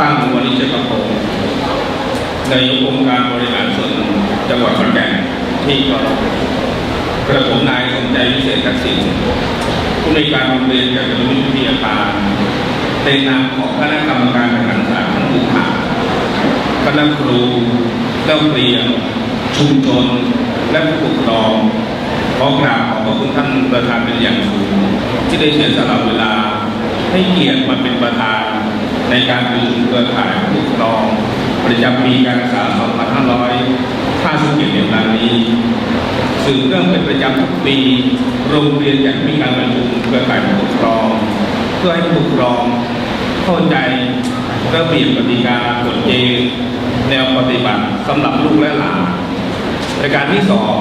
ตั้งวันนี้เจ้าพงในองค์การบริหารส่วนจังหวัดขอนแก่นที่ก็กระผมนายสมใจวิเศษทักษิณผู้ในการโรงเรียนการเป็นวิทยาการในนามของคณะกรรมการแข่งขันศาสตร์ทั้งผู้ขาคณะครูนักเรียนชุมชนและผู้ปกครองขอกราบขอบพระคุณท่านประธานเป็นอย่างสูงที่ได้เสียสละเวลาให้เกียรติมาเป็นประธาน ในการประชุมเครือข่ายผู้ปกครอง ประจำปีการศึกษา 2557ในครั้งนี้สืบเรื่องเป็นประจำทุกปี โรงเรียนจะมีการประชุมเครือข่ายผู้ปกครอง เพื่อให้ผู้ปกครองเข้าใจระเบียบกติกากฎเกณฑ์แนวปฏิบัติสำหรับลูกและหลานประการที่สอง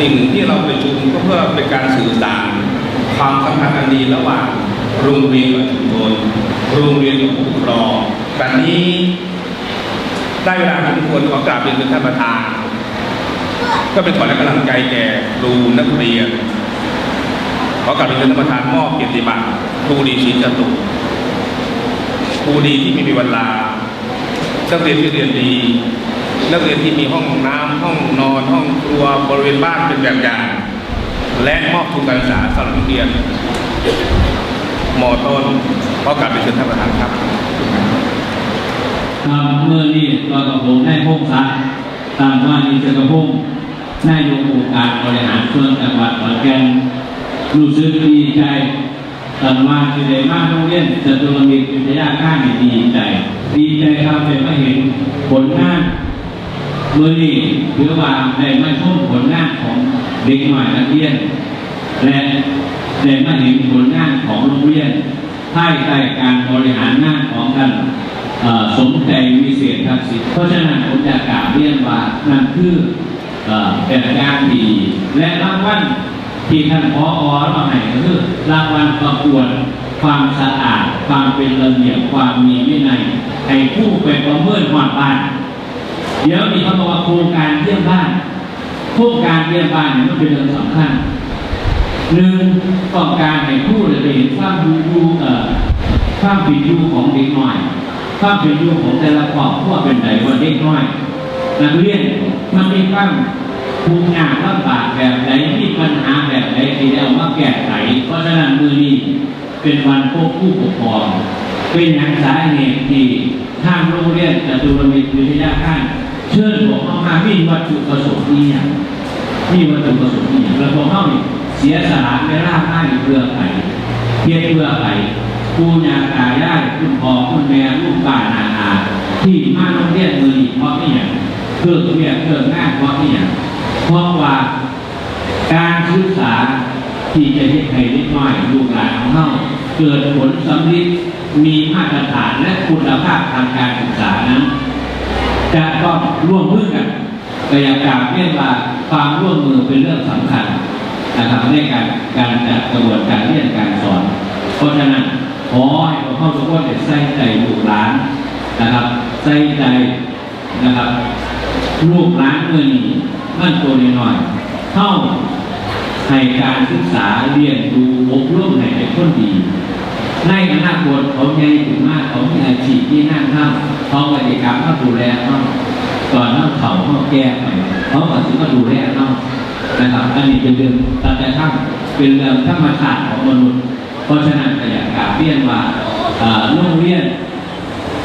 สิ่งที่เราประชุมก็เพื่อเป็นการสื่อสารความสัมพันธ์อันดีระหว่าง โรงเรียนกับชุมชนโรงเรียนกับผู้ปกครองแบบนี้ได้เวลาที่ควรขอกราบเรียนท่านประธาน ก็เป็นขวัญและกำลังใจแก่ครูนักเรียนขอกราบเรียนท่านประธานมอบเกียรติบัตรครูดีศรีจตุครูดีที่ไมมีเวลานักเรียนที่เรียนดี นักเรียนที่มีห้องน้ำห้องนอน ห้องครัวบริเวณบ้านเป็นแบบอย่าง และมอบทุนการศึกษาสำหรับนักเรียน มอต้นขอกลับไปเชิญท่านประธานครับครับเมื่อนี้ตัวกับผมได้พงศักดิ์ตามว่านิจกระพงศ์นายกองค์การบริหารส่วนจังหวัดขอนแก่นรู้สึกดีใจตอนมาที่ได้มาโรงเรียนจตุรมิตรวิทยาค่ายดีใจดีใจครับได้มาเห็นผลงานเมื่อนี้ถือว่าได้มาชมผลงานของเด็กใหม่นักเรียนและ ได้มาเห็นผลงานของโรงเรียนภายใต้การบริหารงานของท่านสมใจวิเศษทักษิณเพราะฉะนั้นผมจะกล่าวเรียนว่านั่นคือเป็นการดีและรางวัลที่ท่านพอเราให้ก็คือรางวัลประกวดความสะอาด ความเป็นระเบียบความมีวินัยให้ผู้ไปประเมินหอดบ้าน เดี๋ยวนี้เขาบอกว่าโครงการเยี่ยมบ้านโครงการเยี่ยมบ้านเนี่ยมันเป็นเรื่องสำคัญ หนึ่งต้องการให้ผู้เรียนความรู้เอ่อความผิดยูของเด็กน้อยความผิดยูของแต่ละครอบครัวเป็นไหนว่าเด็กน้อย นักเรียนมันมีความทุกข์ยากลำบากแบบไหนมีปัญหาแบบไหนที่เอามาแก้ไขเพราะฉะนั้นมือนี้เป็นวันพบผู้ปกครอง เป็นอย่างสาเหตุที่ทางโรงเรียนจตุรมิตรวิทยาคายเชิญพวกเขามามีวัตถุประสงค์นี้มีวัตถุประสงค์อย่างแล้วพวกเข้านี่ เสียสละเวลาให้เพื่อใครเพียรเพื่อใครปู่ย่าตายายคุณพ่อคุณแม่ลูกป้านนาอาที่มาโรงเรียนมือนี้เพราะนี่อย่างเพื่อเรียนเพื่องานเพราะนี่อย่างเพราะว่าการศึกษาที่จะให้ใครเล็กน้อยลูกหลานของเขาเกิดผลสำเร็จมีมาตรฐานและคุณภาพทางการศึกษานั้นจะต้องร่วมมือกันก็อยากกล่าวเรียนว่าความร่วมมือเป็นเรื่องสำคัญ นะครับในการการจัดกระบวนการเรียนการสอน เพราะฉะนั้นขอให้พวกเข้าทุกคนได้ใส่ใจลูกหลานนะครับใส่ใจนะครับลูกหลานเมื่อนี้มันตัวน้อยเข้าให้การศึกษาเรียนรู้อบรมให้เป็นคนดีในอนาคตเขาใหญ่ถึงมากเขามีอาชีพที่นั่งทำเขากิจกรรมเขาดูแลเขา ก่อนเขาเขาเขาแก้ไปเขาก็ถึงมาดูแลเขานะครับ อันนี้เป็นเรื่องตัดแต่ทั้งเป็นเรื่องธรรมชาติของมนุษย์เพราะฉะนั้นก็อยากกาบเรียนว่าโรงเรียน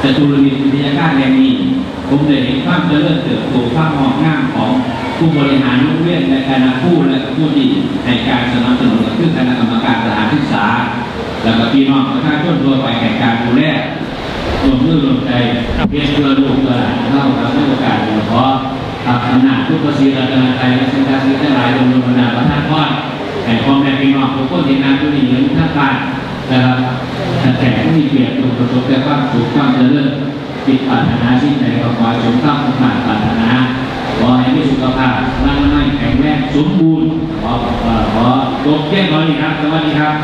จตุรมิตรวิทยาการแห่งนี้ผมได้เห็นความเจริญเติบโตความงอกงามของผู้บริหารโรงเรียนและคณะผู้และผู้ที่ให้การสนับสนุนก็คือคณะกรรมการสถานศึกษา แล้วก็พี่น้องประชาชนทั่วไปแห่งการดูแล รวมมือรวมใจเพียรเพื่อลูกเพื่อหลานเข้ารับในโอกาสนี้ขอขับอำนาจทุกประสีรัตนาไทยและสิ่งศักดิ์สิทธิ์ทั้งหลายลงบรรดาประทานพรให้พ่อแม่พี่น้องทุกคนที่นั่งอยู่นี่เหมือนท่านบ้านนะครับแต่ผู้มีเกียรติประสบแต่ความสุขความเจริญจิตปรารถนาสิ่งใดก็ขอสมความมุ่งมั่นปรารถนาขอให้มีสุขภาพร่างกายแข็งแรงสมบูรณ์ขอเอ่อขอจบแค่ตอนนี้ครับสวัสดีครับ